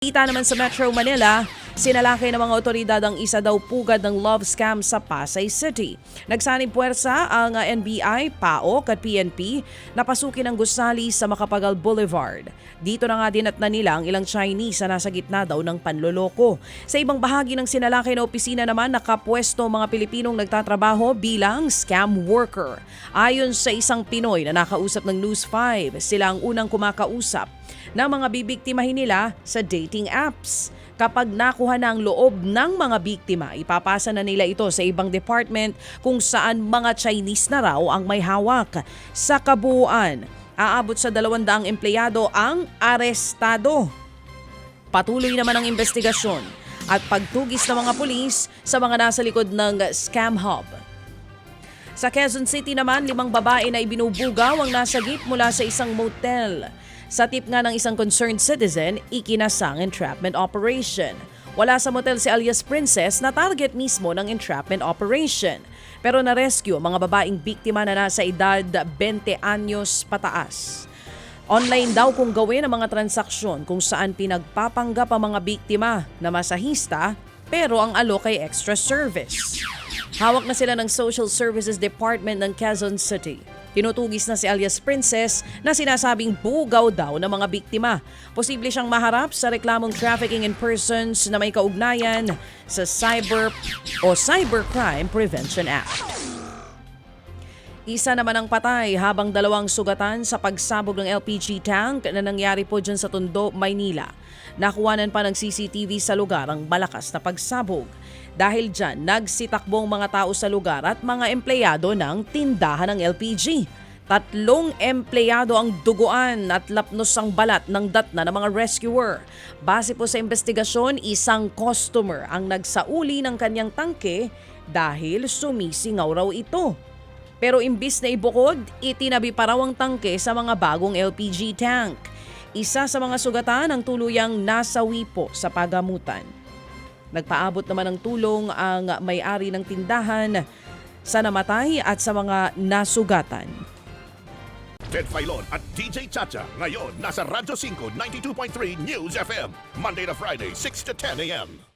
Kita naman sa Metro Manila, sinalakay ng mga otoridad ang isa daw pugad ng love scam sa Pasay City. Nagsanib puwersa ang uh, NBI, PAOK at PNP na pasukin ang gusali sa Makapagal Boulevard. Dito na nga din at na nila ang ilang Chinese na nasa gitna daw ng panloloko. Sa ibang bahagi ng sinalakay na opisina naman, nakapwesto mga Pilipinong nagtatrabaho bilang scam worker. Ayon sa isang Pinoy na nakausap ng News 5, sila ang unang kumakausap na mga bibiktimahin nila sa dating apps. Kapag nakuha na ang loob ng mga biktima, ipapasa na nila ito sa ibang department kung saan mga Chinese na raw ang may hawak. Sa kabuuan, aabot sa 200 empleyado ang arestado. Patuloy naman ang investigasyon at pagtugis ng mga pulis sa mga nasa likod ng scam hub. Sa Quezon City naman, limang babae na ibinubugaw ang nasagip mula sa isang motel. Sa tip nga ng isang concerned citizen, ikinasang entrapment operation. Wala sa motel si alias Princess na target mismo ng entrapment operation. Pero na-rescue mga babaeng biktima na nasa edad 20 anyos pataas. Online daw kung gawin ang mga transaksyon kung saan pinagpapanggap ang mga biktima na masahista pero ang alok ay extra service. Hawak na sila ng Social Services Department ng Quezon City. Tinutugis na si alias Princess na sinasabing bugaw daw ng mga biktima. Posible siyang maharap sa reklamong trafficking in persons na may kaugnayan sa Cyber o Cybercrime Prevention Act. Isa naman ang patay habang dalawang sugatan sa pagsabog ng LPG tank na nangyari po dyan sa Tondo, Maynila. Nakuwanan pa ng CCTV sa lugar ang malakas na pagsabog. Dahil dyan, nagsitakbong mga tao sa lugar at mga empleyado ng tindahan ng LPG. Tatlong empleyado ang duguan at lapnos ang balat ng datna ng mga rescuer. Base po sa investigasyon, isang customer ang nagsauli ng kanyang tangke dahil sumisingaw raw ito. Pero imbis na ibukod, itinabi pa raw ang tangke sa mga bagong LPG tank. Isa sa mga sugatan ang tuluyang nasawi po sa pagamutan. Nagpaabot naman ng tulong ang may-ari ng tindahan sa namatay at sa mga nasugatan. Ted Filon at DJ Chacha. Ngayon, nasa Radyo 5, 92.3 News FM. Monday to Friday, 6 to 10 a.m.